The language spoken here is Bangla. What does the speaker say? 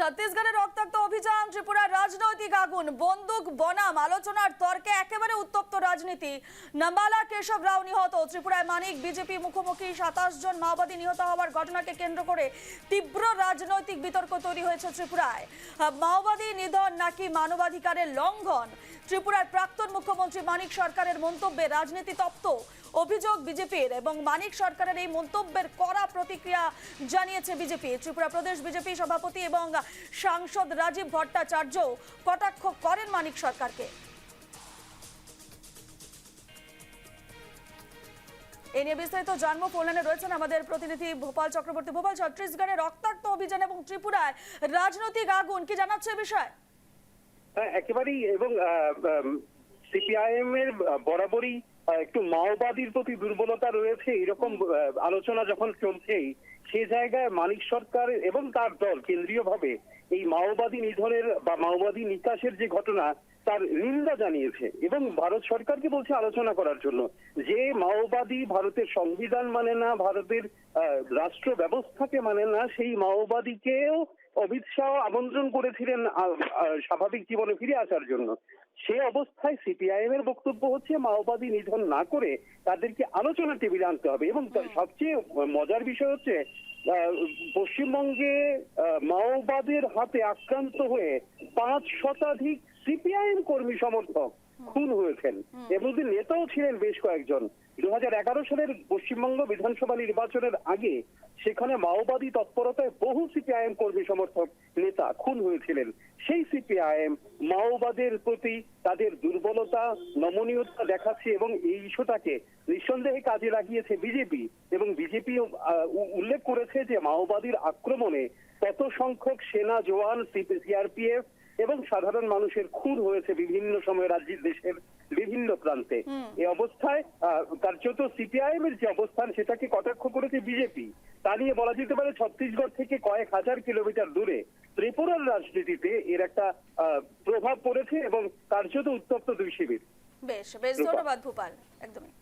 ছত্তিশগড়ের রক্তাক্ত অভিযান, ত্রিপুরার রাজনৈতিক আগুন, বন্দুক, বনাম, আলোচনার তর্কে একেবারে উত্তপ্ত রাজনীতি। নাম্বালা, কেশব রাও নিহত। ত্রিপুরায় মানিক, বিজেপি মুখোমুখি সাতাশ জন মাওবাদী নিহত হওয়ার ঘটনাকে কেন্দ্র করে তীব্র রাজনৈতিক বিতর্ক তৈরি হয়েছে ত্রিপুরায়। মাওবাদী নিধন নাকি মানবাধিকারের লঙ্ঘন? ত্রিপুরার প্রাক্তন মুখ্যমন্ত্রী মানিক সরকারের মন্তব্যে রাজনীতি তপ্ত। অভিযোগ বিজেপির এবং মানিক সরকারের এই মন্তব্যের কড়া প্রতিক্রিয়া জানিয়েছে বিজেপি। ত্রিপুরা প্রদেশ বিজেপি সভাপতি এবং সাংসদ রাজীব ভট্টাচার্য কটাক্ষ করেন মানিক সরকারকে। এ নিয়ে বিস্তারিত জানব। ফোনলাইনে রয়েছেন আমাদের প্রতিনিধি ভোপাল চক্রবর্তী। ভোপাল ছত্রিশগড়ে রক্তাক্ত অভিযান এবং ত্রিপুরায় রাজনৈতিক আগুন, কি জানাচ্ছে বিষয়ে? একেবারেই এবং সিপিআইএম এর বরাবরই একটু মাওবাদীর প্রতি দুর্বলতা রয়েছে এরকম আলোচনা যখন চলছেই সে জায়গায় মানিক সরকার এবং তার দল কেন্দ্রীয়ভাবে এই মাওবাদী নিধনের বা মাওবাদী নিকাশের যে ঘটনা তার নিন্দা জানিয়েছে এবং ভারত সরকারকে বলছে আলোচনা করার জন্য যে মাওবাদী ভারতের সংবিধান মানে না ভারতের রাষ্ট্র ব্যবস্থাকে মানে না সেই মাওবাদীকেও অমিত শাহ আমন্ত্রণ করেছিলেন স্বাভাবিক জীবনে ফিরে আসার জন্য। সে অবস্থায় সিপিআইএম এর বক্তব্য হচ্ছে মাওবাদী নিধন না করে তাদেরকে আলোচনা টেবিলে আনতে হবে। এবং সবচেয়ে মজার বিষয় হচ্ছে পশ্চিমবঙ্গে মাওবাদের হাতে আক্রান্ত হয়ে পাঁচ শতাধিক সিপিআইএম কর্মী সমর্থক খুন হয়েছেন। এর মধ্যে নেতাও ছিলেন বেশ কয়েকজন। দু হাজার এগারো সালের পশ্চিমবঙ্গ বিধানসভা নির্বাচনের আগে সেখানে মাওবাদী তৎপরতায় বহু সিপিআইএম কর্মী সমর্থক নেতা খুন হয়েছিলেন। সেই সিপিআইএম মাওবাদের প্রতি তাদের দুর্বলতা নমনীয়তা দেখাচ্ছে এবং এই ইস্যুটাকে নিঃসন্দেহে কাজে লাগিয়েছে বিজেপি এবং বিজেপি উল্লেখ করেছে যে মাওবাদীর আক্রমণে কত সংখ্যক সেনা জওয়ান সিআরপিএফ এবং সাধারণ মানুষের খুন হয়েছে বিভিন্ন সময় রাজ্যের দেশের বিভিন্ন প্রান্তে। এই অবস্থায় আহ, কার্যত সিপিআইএম এর যে অবস্থান সেটাকে কটাক্ষ করেছে বিজেপি। তা নিয়ে বলা যেতে পারে ছত্তিশগড় থেকে কয়েক হাজার কিলোমিটার দূরে ত্রিপুরার রাজনীতিতে এর একটা আহ, প্রভাব পড়েছে এবং কার্যত উত্তপ্ত দুই শিবির। বেশ বেশ ধন্যবাদ ভূপাল। একদমই।